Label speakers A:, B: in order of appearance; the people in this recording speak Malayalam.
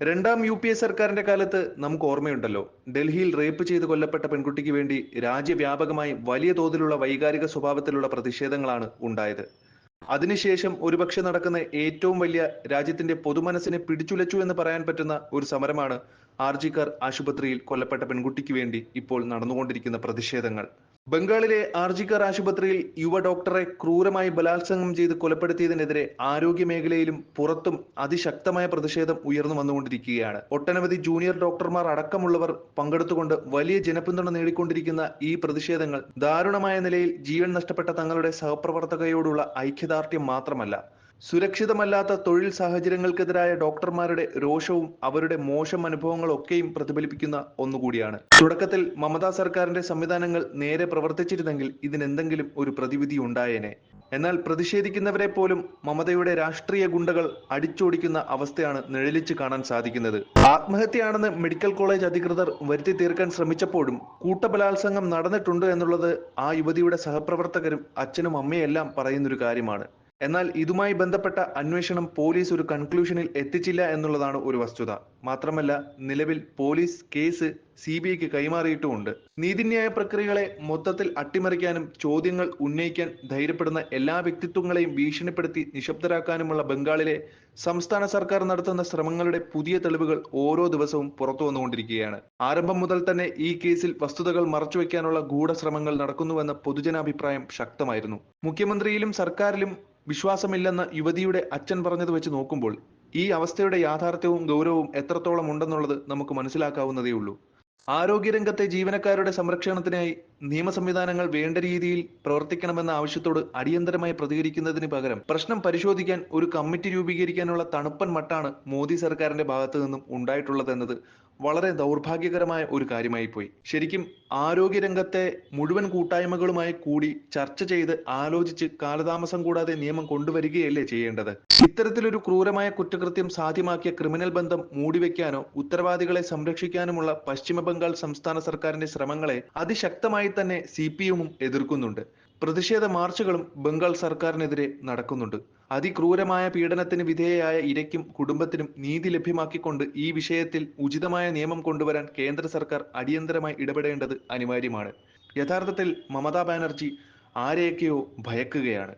A: രണ്ടാം യു പി എ സർക്കാരിന്റെ കാലത്ത് നമുക്ക് ഓർമ്മയുണ്ടല്ലോ. ഡൽഹിയിൽ റേപ്പ് ചെയ്ത് കൊല്ലപ്പെട്ട പെൺകുട്ടിക്ക് വേണ്ടി രാജ്യവ്യാപകമായി വലിയ തോതിലുള്ള വൈകാരിക സ്വഭാവത്തിലുള്ള പ്രതിഷേധങ്ങളാണ് ഉണ്ടായത്. അതിനുശേഷം ഒരുപക്ഷെ നടക്കുന്ന ഏറ്റവും വലിയ രാജ്യത്തിന്റെ പൊതുമനസ്സിനെ പിടിച്ചുലച്ചു എന്ന് പറയാൻ പറ്റുന്ന ഒരു സമരമാണ് ആർജിക്കർ ആശുപത്രിയിൽ കൊല്ലപ്പെട്ട പെൺകുട്ടിക്ക് വേണ്ടി ഇപ്പോൾ നടന്നുകൊണ്ടിരിക്കുന്ന പ്രതിഷേധങ്ങൾ. ബംഗാളിലെ ആർജിക്കർ ആശുപത്രിയിൽ യുവ ഡോക്ടറെ ക്രൂരമായി ബലാത്സംഗം ചെയ്ത് കൊലപ്പെടുത്തിയതിനെതിരെ ആരോഗ്യ മേഖലയിലും പുറത്തും അതിശക്തമായ പ്രതിഷേധം ഉയർന്നു വന്നുകൊണ്ടിരിക്കുകയാണ്. ഒട്ടനവധി ജൂനിയർ ഡോക്ടർമാർ അടക്കമുള്ളവർ പങ്കെടുത്തുകൊണ്ട് വലിയ ജനപിന്തുണ നേടിക്കൊണ്ടിരിക്കുന്ന ഈ പ്രതിഷേധങ്ങൾ ദാരുണമായ നിലയിൽ ജീവൻ നഷ്ടപ്പെട്ട തങ്ങളുടെ സഹപ്രവർത്തകയോടുള്ള ഐക്യദാർഢ്യം മാത്രമല്ല സുരക്ഷിതമല്ലാത്ത തൊഴിൽ സാഹചര്യങ്ങൾക്കെതിരായ ഡോക്ടർമാരുടെ രോഷവും അവരുടെ മോശം അനുഭവങ്ങളൊക്കെയും പ്രതിഫലിപ്പിക്കുന്ന ഒന്നുകൂടിയാണ്. തുടക്കത്തിൽ മമതാ സർക്കാരിന്റെ സംവിധാനങ്ങൾ നേരെ പ്രവർത്തിച്ചിരുന്നെങ്കിൽ ഇതിനെന്തെങ്കിലും ഒരു പ്രതിവിധി ഉണ്ടായേനെ. എന്നാൽ പ്രതിഷേധിക്കുന്നവരെ പോലും മമതയുടെ രാഷ്ട്രീയ ഗുണ്ടകൾ അടിച്ചോടിക്കുന്ന അവസ്ഥയാണ് നിഴലിച്ചു കാണാൻ സാധിക്കുന്നത്. ആത്മഹത്യയാണെന്ന് മെഡിക്കൽ കോളേജ് അധികൃതർ വരുത്തി തീർക്കാൻ ശ്രമിച്ചപ്പോഴും കൂട്ടബലാത്സംഗം നടന്നിട്ടുണ്ട് എന്നുള്ളത് ആ യുവതിയുടെ സഹപ്രവർത്തകരും അച്ഛനും അമ്മയെല്ലാം പറയുന്നൊരു കാര്യമാണ്. എന്നാൽ ഇതുമായി ബന്ധപ്പെട്ട അന്വേഷണം പോലീസ് ഒരു കൺക്ലൂഷനിൽ എത്തിച്ചില്ല എന്നുള്ളതാണ് ഒരു വസ്തുത. മാത്രമല്ല നിലവിൽ പോലീസ് കേസ് സി ബി ഐക്ക് കൈമാറിയിട്ടുമുണ്ട്. നീതിന്യായ പ്രക്രിയകളെ മൊത്തത്തിൽ അട്ടിമറിക്കാനും ചോദ്യങ്ങൾ ഉന്നയിക്കാൻ ധൈര്യപ്പെടുന്ന എല്ലാ വ്യക്തിത്വങ്ങളെയും ഭീഷണിപ്പെടുത്തി നിശബ്ദരാക്കാനുമുള്ള ബംഗാളിലെ സംസ്ഥാന സർക്കാർ നടത്തുന്ന ശ്രമങ്ങളുടെ പുതിയ തെളിവുകൾ ഓരോ ദിവസവും പുറത്തു വന്നുകൊണ്ടിരിക്കുകയാണ്. ആരംഭം മുതൽ തന്നെ ഈ കേസിൽ വസ്തുതകൾ മറച്ചുവെക്കാനുള്ള ഗൂഢശ്രമങ്ങൾ നടക്കുന്നുവെന്ന പൊതുജനാഭിപ്രായം ശക്തമായിരുന്നു. മുഖ്യമന്ത്രിയിലും സർക്കാരിലും വിശ്വാസമില്ലെന്ന് യുവതിയുടെ അച്ഛൻ പറഞ്ഞത് വെച്ച് നോക്കുമ്പോൾ ഈ അവസ്ഥയുടെ യാഥാർത്ഥ്യവും ഗൗരവവും എത്രത്തോളം ഉണ്ടെന്നുള്ളത് നമുക്ക് മനസ്സിലാക്കാവുന്നതേയുള്ളൂ. ആരോഗ്യരംഗത്തെ ജീവനക്കാരുടെ സംരക്ഷണത്തിനായി നിയമ സംവിധാനങ്ങൾ വേണ്ട രീതിയിൽ പ്രവർത്തിക്കണമെന്ന ആവശ്യത്തോട് അടിയന്തരമായി പ്രതികരിക്കുന്നതിന് പകരം പ്രശ്നം പരിശോധിക്കാൻ ഒരു കമ്മിറ്റി രൂപീകരിക്കാനുള്ള തണുപ്പൻ മട്ടാണ് മോദി സർക്കാരിന്റെ ഭാഗത്തു നിന്നും ഉണ്ടായിട്ടുള്ളതെന്നത് വളരെ ദൗർഭാഗ്യകരമായ ഒരു കാര്യമായി പോയി ശരിക്കും ആരോഗ്യരംഗത്തെ മുഴുവൻ കൂട്ടായ്മകളുമായി കൂടി ചർച്ച ചെയ്ത് ആലോചിച്ച് കാലതാമസം കൂടാതെ നിയമം കൊണ്ടുവരികയല്ലേ ചെയ്യേണ്ടത്? ഇത്തരത്തിലൊരു ക്രൂരമായ കുറ്റകൃത്യം സാധ്യമാക്കിയ ക്രിമിനൽ ബന്ധം മൂടിവെക്കാനോ ഉത്തരവാദികളെ സംരക്ഷിക്കാനുമുള്ള പശ്ചിമ ബംഗാൾ സംസ്ഥാന സർക്കാരിന്റെ ശ്രമങ്ങളെ അതിശക്തമായി തന്നെ സി പി എമ്മും എതിർക്കുന്നുണ്ട്. പ്രതിഷേധ മാർച്ചുകളും ബംഗാൾ സർക്കാരിനെതിരെ നടക്കുന്നുണ്ട്. അതിക്രൂരമായ പീഡനത്തിന് വിധേയയായ ഇരയ്ക്കും കുടുംബത്തിനും നീതി ലഭ്യമാക്കിക്കൊണ്ട് ഈ വിഷയത്തിൽ ഉചിതമായ നിയമം കൊണ്ടുവരാൻ കേന്ദ്ര സർക്കാർ അടിയന്തരമായി ഇടപെടേണ്ടത് അനിവാര്യമാണ്. യഥാർത്ഥത്തിൽ മമതാ ബാനർജി ആരെയൊക്കെയോ ഭയക്കുകയാണ്.